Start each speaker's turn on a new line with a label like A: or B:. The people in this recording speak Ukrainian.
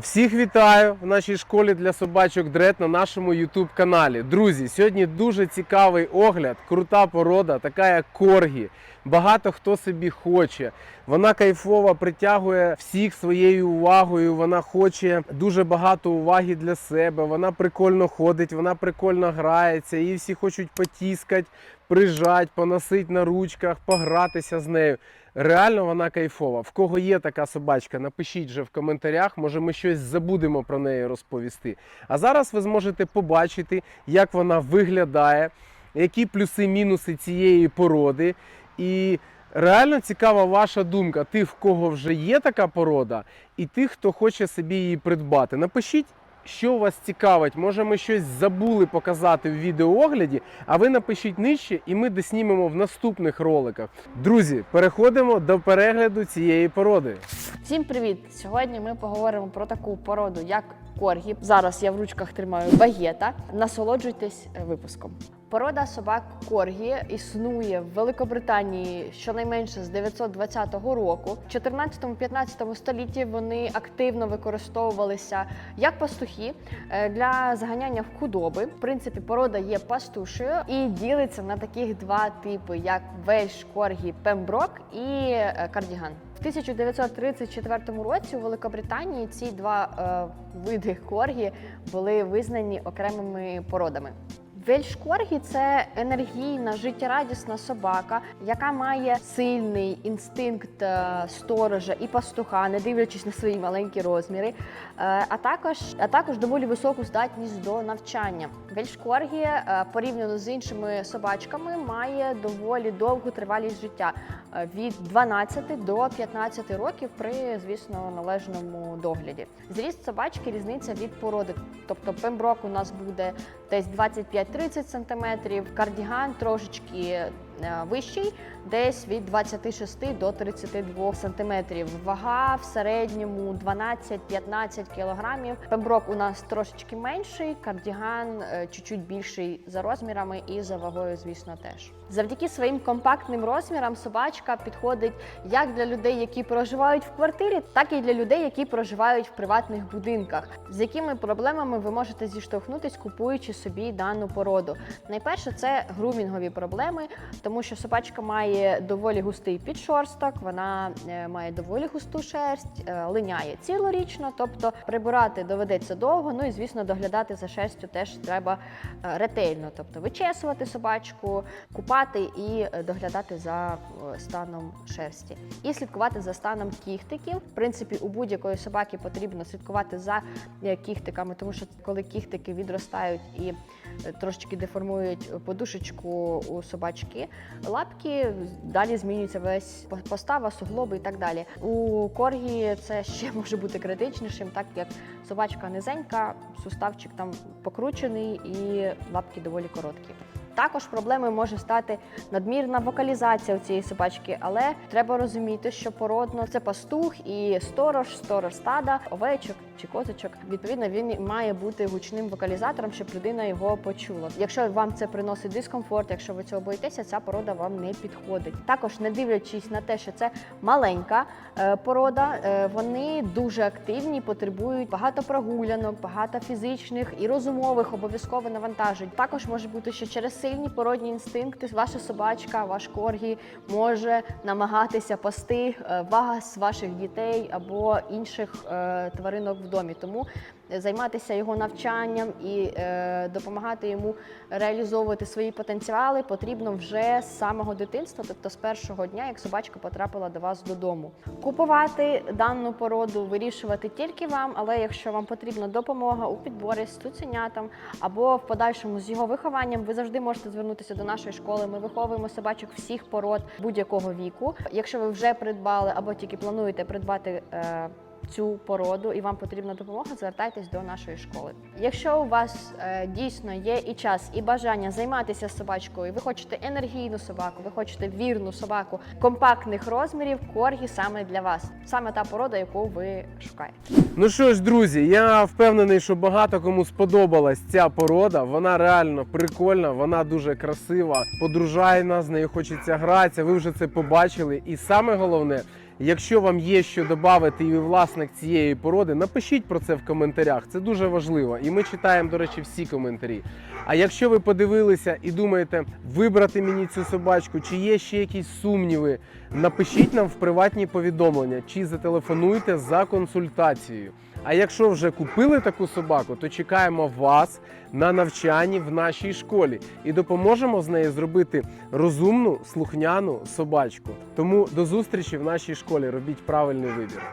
A: Всіх вітаю в нашій школі для собачок Дред на нашому YouTube каналі. Друзі, сьогодні дуже цікавий огляд, крута порода, така як коргі. Багато хто собі хоче. Вона кайфова, притягує всіх своєю увагою. Вона хоче дуже багато уваги для себе. Вона прикольно ходить, вона прикольно грається. Її всі хочуть потіскати, прижать, поносить на ручках, погратися з нею. Реально вона кайфова. В кого є така собачка, напишіть вже в коментарях. Може, ми щось забудемо про неї розповісти. А зараз ви зможете побачити, як вона виглядає, які плюси-мінуси цієї породи. І реально цікава ваша думка. Тих, в кого вже є така порода, і тих, хто хоче собі її придбати. Напишіть. Що вас цікавить, може ми щось забули показати в відеоогляді, а ви напишіть нижче і ми доснімемо в наступних роликах. Друзі, переходимо до перегляду цієї породи.
B: Всім привіт! Сьогодні ми поговоримо про таку породу, як коргі. Зараз я в ручках тримаю багета. Насолоджуйтесь е, випуском. Порода собак коргі існує в Великобританії щонайменше з 920 року. В 14-15 столітті вони активно використовувалися як пастухи е, для заганяння в худоби. В принципі, порода є пастушею і ділиться на таких два типи: як вельш коргі пемброк і е, кардіган. В 1934 році у Великобританії ці два е, види коргі були визнані окремими породами. Вельш коргі це енергійна, життєрадісна собака, яка має сильний інстинкт е, сторожа і пастуха, не дивлячись на свої маленькі розміри, е, а також, а також доволі високу здатність до навчання. Вельшкоргі е, порівняно з іншими собачками має доволі довгу тривалість життя від 12 до 15 років при, звісно, належному догляді. Зріст собачки різниця від породи. Тобто пемброк у нас буде десь 25-30 см, кардіган трошечки вищий, десь від 26 до 32 см. Вага в середньому 12-15 кг. Пемброк у нас трошечки менший, кардіган е, чуть-чуть більший за розмірами і за вагою, звісно, теж. Завдяки своїм компактним розмірам собачка підходить як для людей, які проживають в квартирі, так і для людей, які проживають в приватних будинках. З якими проблемами ви можете зіштовхнутись, купуючи собі дану породу? Найперше це грумінгові проблеми, тому що собачка має доволі густий підшорсток, вона е, має доволі густу шерсть, е, линяє цілорічно, тобто прибирати доведеться довго. Ну і звісно, доглядати за шерстю теж треба е, ретельно, тобто вичесувати собачку, купати і доглядати за станом шерсті, і слідкувати за станом кіхтиків. В принципі, у будь-якої собаки потрібно слідкувати за кіхтиками, тому що коли кіхтики відростають і трошечки деформують подушечку у собачки, лапки далі змінюється весь постава, суглоби і так далі. У коргі це ще може бути критичнішим, так як собачка низенька, суставчик там покручений і лапки доволі короткі. Також проблемою може стати надмірна вокалізація у цієї собачки, але треба розуміти, що породно це пастух і сторож, сторож стада, овечок чи козочок. Відповідно, він має бути гучним вокалізатором, щоб людина його почула. Якщо вам це приносить дискомфорт, якщо ви цього боїтеся, ця порода вам не підходить. Також, не дивлячись на те, що це маленька е, порода, е, вони дуже активні, потребують багато прогулянок, багато фізичних і розумових обов'язково навантажень. Також може бути, що через сильні породні інстинкти ваша собачка, ваш коргі може намагатися пасти е, вас, ваших дітей або інших е, тваринок в домі. Тому займатися його навчанням і е, допомагати йому реалізовувати свої потенціали потрібно вже з самого дитинства, тобто з першого дня, як собачка потрапила до вас додому. Купувати дану породу вирішувати тільки вам, але якщо вам потрібна допомога у підборі з цуценятам або в подальшому з його вихованням, ви завжди можете звернутися до нашої школи. Ми виховуємо собачок всіх пород будь-якого віку. Якщо ви вже придбали або тільки плануєте придбати. Цю породу і вам потрібна допомога, звертайтесь до нашої школи. Якщо у вас е, дійсно є і час, і бажання займатися собачкою, ви хочете енергійну собаку, ви хочете вірну собаку компактних розмірів, коргі саме для вас, саме та порода, яку ви шукаєте.
A: Ну що ж, друзі, я впевнений, що багато кому сподобалась ця порода. Вона реально прикольна, вона дуже красива, подружайна, з нею хочеться гратися. Ви вже це побачили. І саме головне, Якщо вам є що додати, і ви власник цієї породи, напишіть про це в коментарях. Це дуже важливо. І ми читаємо, до речі, всі коментарі. А якщо ви подивилися і думаєте вибрати мені цю собачку, чи є ще якісь сумніви, напишіть нам в приватні повідомлення чи зателефонуйте за консультацією. А якщо вже купили таку собаку, то чекаємо вас на навчанні в нашій школі і допоможемо з нею зробити розумну слухняну собачку. Тому до зустрічі в нашій школі. Робіть правильний вибір.